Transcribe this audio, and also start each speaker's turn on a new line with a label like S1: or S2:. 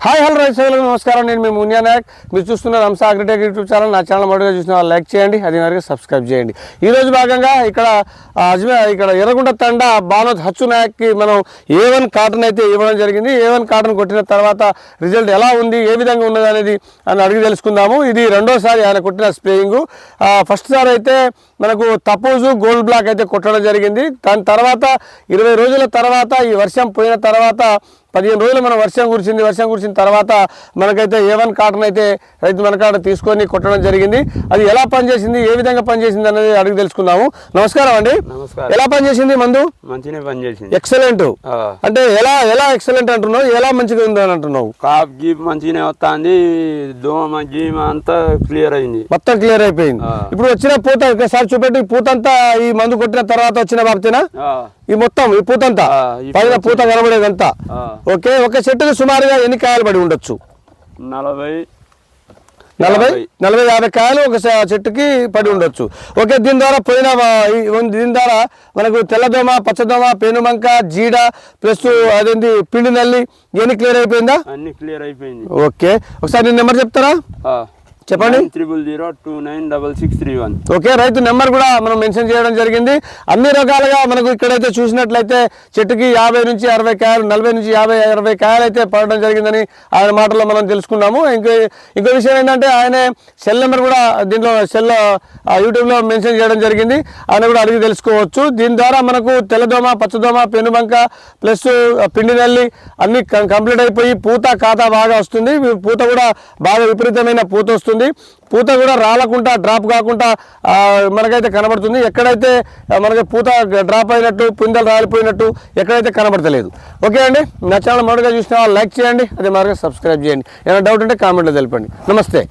S1: Hi hello రైతు సోదరులకు నమస్కారం. నేను మీ మున్యా నాయక్. మీరు చూస్తున్న రంసా అగ్రిటెక్ యూట్యూబ్ ఛానల్. నా ఛానల్ మొదటిగా చూసిన వాళ్ళు లైక్ చేయండి అది వరకు సబ్స్క్రైబ్ చేయండి. ఈ రోజు భాగంగా ఇక్కడ ఆ, అజ్మే ఇక్కడ ఎర్రగుంట తండ బానోద్ హచ్చు నాయక్కి మనం ఏ వన్ కాటన్ అయితే ఇవ్వడం జరిగింది. ఏ వన్ కాటన్ కొట్టిన తర్వాత రిజల్ట్ ఎలా ఉంది ఏ విధంగా ఉన్నది అనేది అని అడిగి తెలుసుకుందాము. ఇది రెండోసారి ఆయన కొట్టిన స్ప్రేయింగ్ ఫస్ట్ సారి అయితే మనకు తపోజు గోల్డ్ బ్లాక్ అయితే కొట్టడం జరిగింది. దాని తర్వాత ఇరవై రోజుల తర్వాత ఈ వర్షం పోయిన తర్వాత పదిహేను రోజులు మన వర్షం కురిసింది. వర్షం కురిసిన తర్వాత మనకైతే ఏ వన్ కాటన్ అయితే రైతు మన కాడ తీసుకొని కొట్టడం జరిగింది. అది ఎలా పనిచేసింది? ఏ విధంగా పనిచేసింది అనేది అడిగి తెలుసుకుందాము. నమస్కారం అండి. ఎలా పనిచేసింది మందు?
S2: మంచిగా పని చేసింది
S1: ఎక్సలెంట్ అంటే ఎలా ఎలా ఎక్సలెంట్ అంటున్నావు? ఎలా మంచిగా ఉంది అని అంటున్నావు?
S2: కాప్ గీప్ మంచిగానే వస్తుంది. దోమ గీమ అంతా క్లియర్ అయింది.
S1: మొత్తం క్లియర్ అయిపోయింది. ఇప్పుడు వచ్చిన పూత ఒకసారి చూపెట్టి. పూత అంతా ఈ మందు కొట్టిన తర్వాత వచ్చిన బాబతేనా ఈ మొత్తం ఈ పూతంతా? పైన పూత. కనబడేదంతా? ఓకే ఒక చెట్టుకి సుమారుగా ఎన్ని కాయలు పడి ఉండొచ్చు?
S2: నలభై.
S1: నలభై. నలభై యాభై కాయలు ఒక చెట్టుకి పడి ఉండొచ్చు. ఓకే దీని ద్వారా పోయిన దీని ద్వారా మనకు తెల్లదోమ పచ్చదోమ పేనుమంక జీడ ప్లస్ అదేంటి పిండి నల్లి ఇవన్నీ క్లియర్ అయిపోయిందా?
S2: అన్ని క్లియర్ అయిపోయింది.
S1: ఓకే ఒకసారి నెంబర్ చెప్తారా? చెప్పండి.
S2: Triple zero two nine double six three one.
S1: Okay రైతు నెంబర్ కూడా మనం మెన్షన్ చేయడం జరిగింది. అన్ని రకాలుగా మనకు ఇక్కడైతే చూసినట్లయితే చెట్టుకి యాభై నుంచి అరవై కాయలు నలభై నుంచి యాభై అరవై కాయలు అయితే పడడం జరిగిందని ఆయన మాటల్లో మనం తెలుసుకున్నాము. ఇంకో ఇంకో విషయం ఏంటంటే ఆయన సెల్ నెంబర్ కూడా దీంట్లో సెల్ యూట్యూబ్లో మెన్షన్ చేయడం జరిగింది. ఆయన కూడా అడిగి తెలుసుకోవచ్చు. దీని ద్వారా మనకు తెల్లదోమ పచ్చదోమ పెనుబంక ప్లస్ పిండి నల్లి అన్ని కంప్లీట్ అయిపోయి పూత ఖాతా బాగా వస్తుంది. పూత కూడా బాగా విపరీతమైన పూత వస్తుంది. పూత కూడా రాలకుండా డ్రాప్ కాకుండా మనకైతే కనబడుతుంది. ఎక్కడైతే మనకి పూత డ్రాప్ అయినట్టు పిందెలు రాలిపోయినట్టు ఎక్కడైతే కనబడతలేదు. ఓకే అండి? నా ఛానల్ మొదటిగా చూసిన లైక్ చేయండి. అదే మరొక సబ్స్క్రైబ్ చేయండి. ఏమైనా డౌట్ ఉంటే కామెంట్లో తెలపండి. నమస్తే.